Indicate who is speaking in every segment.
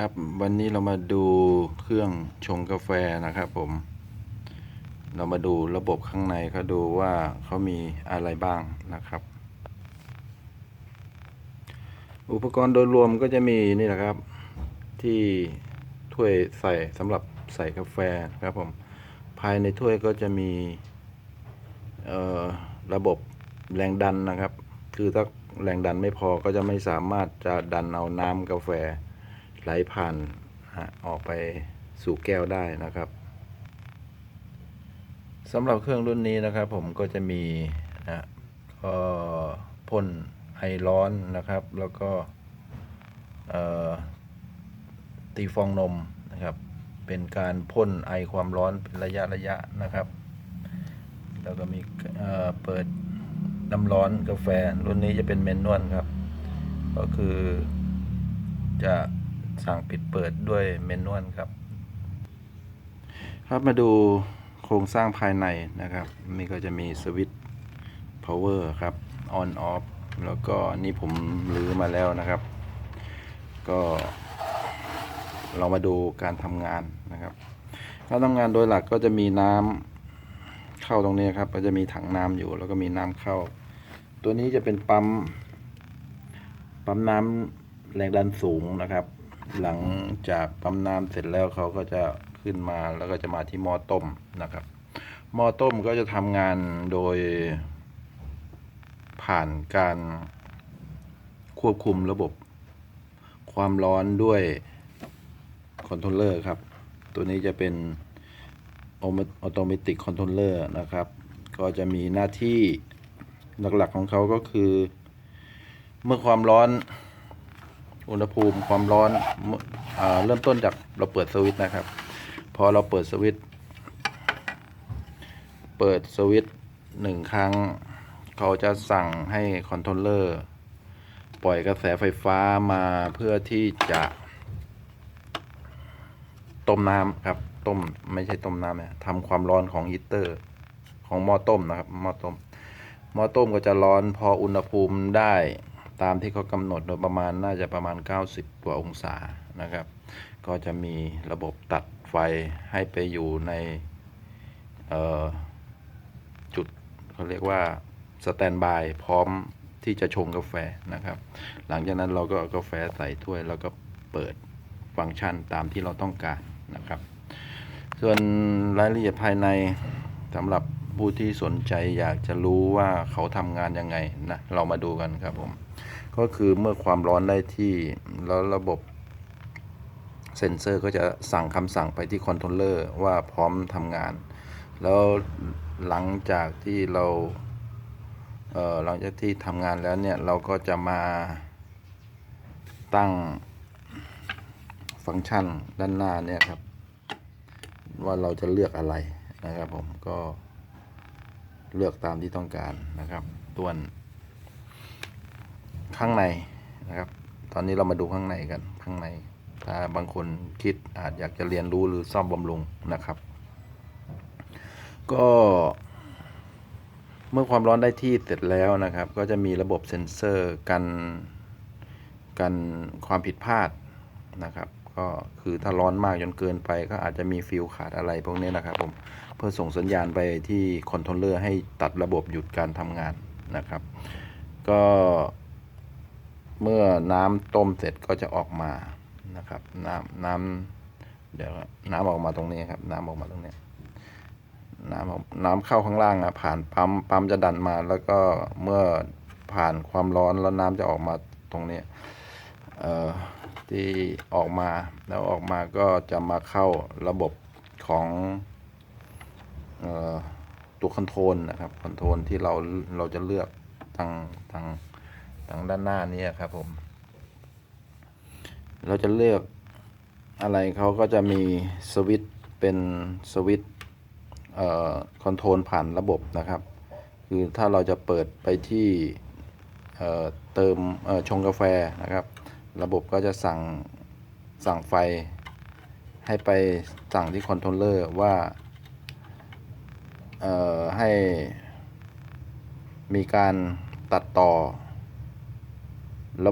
Speaker 1: ครับวันนี้เรามาดูเครื่องชงกาแฟนะครับผม เรามาดูระบบข้างในเขาดูว่าเขามีอะไรบ้างนะครับ อุปกรณ์โดยรวมก็จะมีนี่แหละครับ ที่ถ้วยใส่สำหรับใส่กาแฟครับผม ภายในถ้วยก็จะมีระบบแรงดันนะครับ คือถ้าแรงดันไม่พอก็จะไม่สามารถจะดันเอาน้ำกาแฟ ไหลผ่านฮะออกไปสู่แก้วได้นะครับสำหรับเครื่องรุ่นนี้นะครับ ผมก็จะมีนะก็พ่นไอร้อนนะครับ แล้วก็ตีฟองนมนะครับ เป็นการพ่นไอความร้อนเป็นระยะระยะนะครับ แล้วก็มีเเปิดน้ำร้อนกาแฟรุ่นนี้จะเป็นเมนนวลครับ ก็คือจะ สั่งปิดเปิดด้วยเมนวลครับ ครับมาดูโครงสร้างภายในนะครับมีก็จะมีสวิตช์ power ครับ on off แล้วก็นี่ผมรื้อมาแล้วนะครับ ก็เรามาดูการทำงานนะครับ การทำงานโดยหลักก็จะมีน้ำเข้าตรงนี้ครับ ก็จะมีถังน้ำอยู่ แล้วก็มีน้ำเข้า ตัวนี้จะเป็นปั๊มปั๊มน้ำแรงดันสูงนะครับ หลังจากปั๊มน้ำเสร็จแล้วเขาก็จะขึ้นมาแล้วก็จะมาที่หม้อต้มนะครับ หม้อต้มก็จะทำงานโดยผ่านการควบคุมระบบ ความร้อนด้วยคอนโทรลเลอร์ครับ ตัวนี้จะเป็นออโตเมติกคอนโทรลเลอร์นะครับ ก็จะมีหน้าที่หลักๆของเขาก็คือ เมื่อความร้อน อุณหภูมิความร้อนเอเริ่มต้นจากเราเปิดสวิตช์นะครับ พอเราเปิดสวิตช์เปิดสวิตช์หนึ่งครั้ง เขาจะสั่งให้คอนโทรลเลอร์ปล่อยกระแสไฟฟ้ามาเพื่อที่จะต้มน้ำครับต้มไม่ใช่ต้มน้ำนะทำความร้อนของฮีเตอร์ ของหม้อต้มนะครับหม้อต้มหม้อต้มก็จะร้อนพออุณหภูมิได้ ตามที่เขากำหนดโดยประมาณน่าจะประมาณ 90 กว่าองศานะครับ ก็จะมีระบบตัดไฟให้ไปอยู่ในจุดเขาเรียกว่าสแตนบายพร้อมที่จะชงกาแฟนะครับ หลังจากนั้นเราก็เอากาแฟใส่ถ้วยแล้วก็เปิดฟังก์ชันตามที่เราต้องการนะครับ ส่วนรายละเอียดภายในสำหรับผู้ที่สนใจอยากจะรู้ว่าเขาทำงานยังไงนะ เรามาดูกันครับผม ก็คือเมื่อความร้อนได้ที่แล้วระบบเซ็นเซอร์ก็จะสั่งคำสั่งไปที่คอนโทรลเลอร์ว่าพร้อมทำงาน แล้วหลังจากที่เราเออหลังจากที่ทำงานแล้วเนี่ยเราก็จะมาตั้งฟังก์ชันด้านหน้าเนี่ยครับ ว่าเราจะเลือกอะไรนะครับผมก็เลือกตามที่ต้องการนะครับตัวน ข้างในนะครับ ตอนนี้เรามาดูข้างในกันข้างใน ถ้าบางคนคิดอาจอยากจะเรียนรู้หรือซ่อมบำรุงนะครับ ก็เมื่อความร้อนได้ที่เสร็จแล้วนะครับ ก็จะมีระบบเซ็นเซอร์กันกันความผิดพลาดนะครับ ก็คือถ้าร้อนมากจนเกินไป ก็อาจจะมีฟิลขาดอะไรพวกนี้นะครับผมเพื่อส่งสัญญาณไปที่คอนโทรลเลอร์ให้ตัดระบบหยุดการทำงานนะครับ ก็ เมื่อน้ำต้มเสร็จก็จะออกมานะครับ น้ำน้ำเดี๋ยวน้ำออกมาตรงนี้ครับ น้ำออกมาตรงนี้น้ำออกน้ำเข้าข้างล่างอะผ่านปั๊มปั๊มจะดันมา แล้วก็เมื่อผ่านความร้อนแล้วน้ำจะออกมาตรงนี้เอ่อที่ออกมาแล้วออกมาก็จะมาเข้าระบบของเอ่อตัวคอนโทรลนะครับคอนโทรลที่เราเราจะเลือกทางทาง ทางด้านหน้านี้ครับผม เราจะเลือกอะไรเขาก็จะมีสวิตเป็นสวิตคอนโทรลผ่านระบบนะครับ คือถ้าเราจะเปิดไปที่เเติมชงกาแฟนะครับ ระบบก็จะสั่งสั่งไฟ ให้ไปสั่งที่คอนโทรลเลอร์ว่าให้มีการตัดต่อ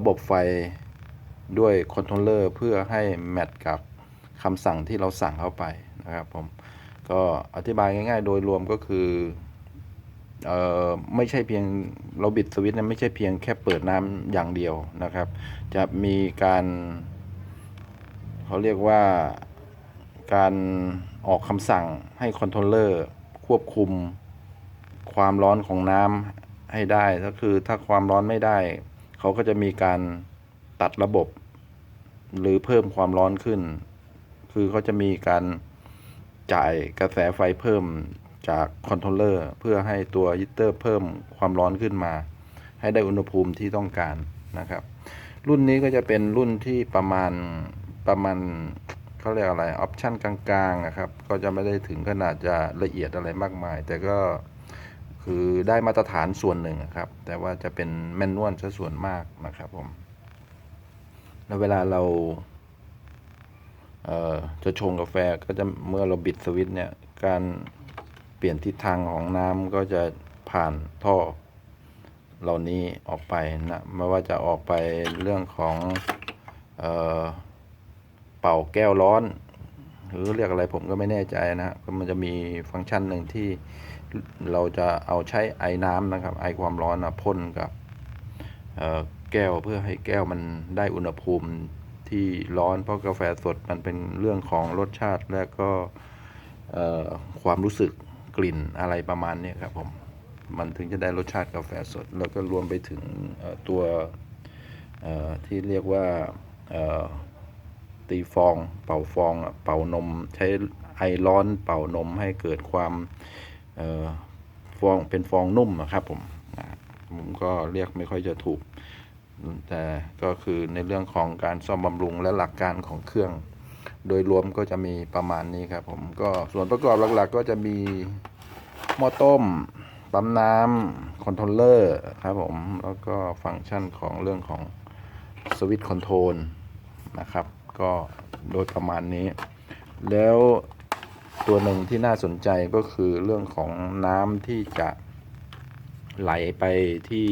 Speaker 1: บบไฟด้วยคอนโทรลเลอร์เพื่อให้แมทกับคำสั่งที่เราสั่งเข้าไปนะครับผมก็อธิบายง่ายๆ โดยรวมก็คือเอ่อไม่ใช่เพียงเราบิดสวิตช์เนยไม่ใช่เพียงแค่เปิดน้ำอย่างเดียวนะครับ จะมีการเขาเรียกว่าการออกคำสั่งให้คอนโทรลเลอร์ควบคุมความร้อนของน้ำให้ได้ก็คือถ้าความร้อนไม่ได้ เขาก็จะมีการตัดระบบ หรือเพิ่มความร้อนขึ้น คือเขาจะมีการจ่ายกระแสไฟเพิ่มจากคอนโทรลเลอร์เพื่อให้ตัวฮีเตอร์เพิ่มความร้อนขึ้นมา ให้ได้อุณหภูมิที่ต้องการนะครับ รุ่นนี้ก็จะเป็นรุ่นที่ประมาณประมาณเขาเรียกอะไรออปชันกลางๆนะครับ ก็จะไม่ได้ถึงขนาดจะละเอียดอะไรมากมาย แต่ก็ คือได้มาตรฐานส่วนหนึ่งอะครับ แต่ว่าจะเป็นแมนนวลซะส่วนมากนะครับผม แล้วเวลาเราเจะชงกาแฟก็จะเมื่อเราบิดสวิตช์เนี่ย การเปลี่ยนทิศทางของน้ำก็จะผ่านท่อ เหล่านี้ออกไปนะไม่ว่าจะออกไปเรื่องของเออเป่าแก้วร้อน หรือเรียกอะไรผมก็ไม่แน่ใจนะฮะก็มันจะมีฟังก์ชันหนึ่งที่ เราจะเอาใช้ไอ้น้ำนะครับ ไอความร้อนนะพ่นกับแก้วเพื่อให้แก้วมันได้อุณหภูมิที่ร้อนเพราะกาแฟสดมันเป็นเรื่องของรสชาติและก็ความรู้สึกกลิ่นอะไรประมาณนี้ครับผมมันถึงจะได้รสชาติกาแฟสด แล้วก็รวมไปถึงตัวที่เรียกว่าตีฟอง เป่าฟอง เป่านม ใช้ไอร้อนเป่านมให้เกิดความ ฟองเป็นฟองนุ่มนะครับผมผมก็เรียกไม่ค่อยจะถูก แต่ก็คือในเรื่องของการซ่อมบำรุงและหลักการของเครื่อง โดยรวมก็จะมีประมาณนี้ครับผมก็ส่วนประกอบหลักๆ ก็จะมีหม้อต้มปั๊มน้ำคอนโทรลเลอร์ครับผมแล้วก็ฟังก์ชันของเรื่องของสวิตช์คอนโทรลนะครับ ก็โดยประมาณนี้ แล้ว ตัวหนึ่งที่น่าสนใจก็คือเรื่องของน้ำที่จะไหลไปที่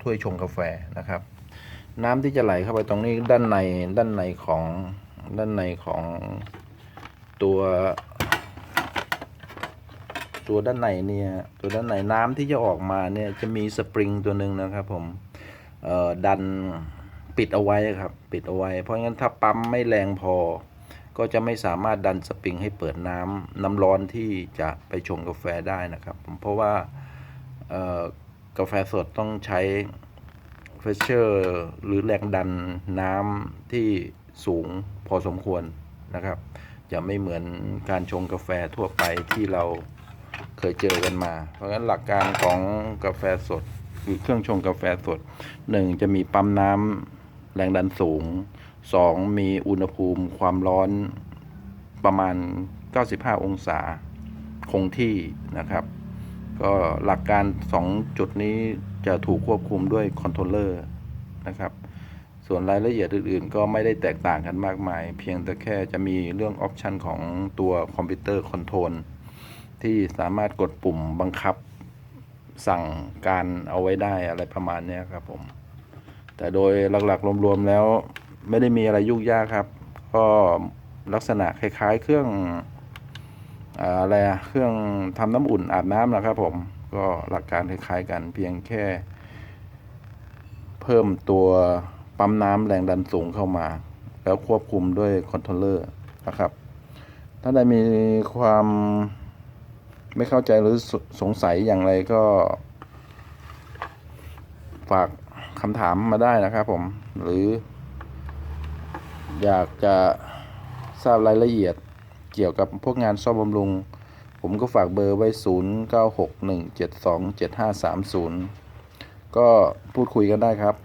Speaker 1: ถ้วยชงกาแฟนะครับ น้ำที่จะไหลเข้าไปตรงนี้ด้านในด้านในของด้านในของตัวตัวด้านในเนี่ยตัวด้านในน้ำที่จะออกมาเนี่ยจะมีสปริงตัวหนึ่งนะครับผมดันปิดเอาไว้ครับ ปิดเอาไว้ เพราะงั้นถ้าปั๊มไม่แรงพอ ก็จะไม่สามารถดันสปริงให้เปิดน้ำน้ำร้อนที่จะไปชงกาแฟได้นะครับ เพราะว่ากาแฟสดต้องใช้เพรสเชอร์หรือแรงดันน้ำที่สูงพอสมควรนะครับ จะไม่เหมือนการชงกาแฟทั่วไปที่เราเคยเจอกันมา เพราะฉะนั้นหลักการของกาแฟสดคือเครื่องชงกาแฟสดหนึ่งจะมีปั๊มน้ำแรงดันสูง สองมีอุณหภูมิความร้อนประมาณ 95 องศาคงที่นะครับ ก็หลักการ 2 จุดนี้จะถูกควบคุมด้วยคอนโทรลเลอร์นะครับ ส่วนรายละเอียดอื่น ๆ ก็ไม่ได้แตกต่างกันมากมาย เพียงแต่แค่จะมีเรื่องออปชันของตัวคอมพิวเตอร์คอนโทรลที่สามารถกดปุ่มบังคับสั่งการเอาไว้ได้อะไรประมาณนี้ครับผม แต่โดยหลักๆรวมๆแล้ว ไม่ได้มีอะไรยุ่งยากครับ ก็ลักษณะคล้ายๆ เครื่องอะไรอะเครื่องทำน้ำอุ่นอาบน้ำนะครับ ผมก็หลักการคล้ายๆกันเพียงแค่ เพิ่มตัวปั๊มน้ำแรงดันสูงเข้ามา แล้วควบคุมด้วยคอนโทรลเลอร์นะครับ ถ้าได้มีความไม่เข้าใจหรือสสงสัยอย่างไรก็ ฝากคำถามมาได้นะครับผมหรือ อยากจะทราบรายละเอียดเกี่ยวกับพวกงานซ่อมบำรุง ผมก็ฝากเบอร์ไว้ 0 9 6 1 7 2 7 5 3 0 ก็พูดคุยกันได้ครับ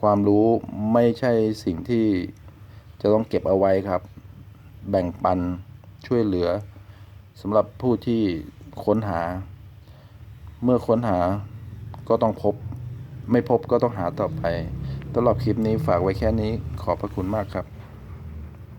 Speaker 1: ความรู้ไม่ใช่สิ่งที่จะต้องเก็บเอาไว้ครับ แบ่งปันช่วยเหลือสำหรับผู้ที่ค้นหา เมื่อค้นหาก็ต้องพบ ไม่พบก็ต้องหาต่อไป สำหรับคลิปนี้ฝากไว้แค่นี้ขอบพระคุณมากครับ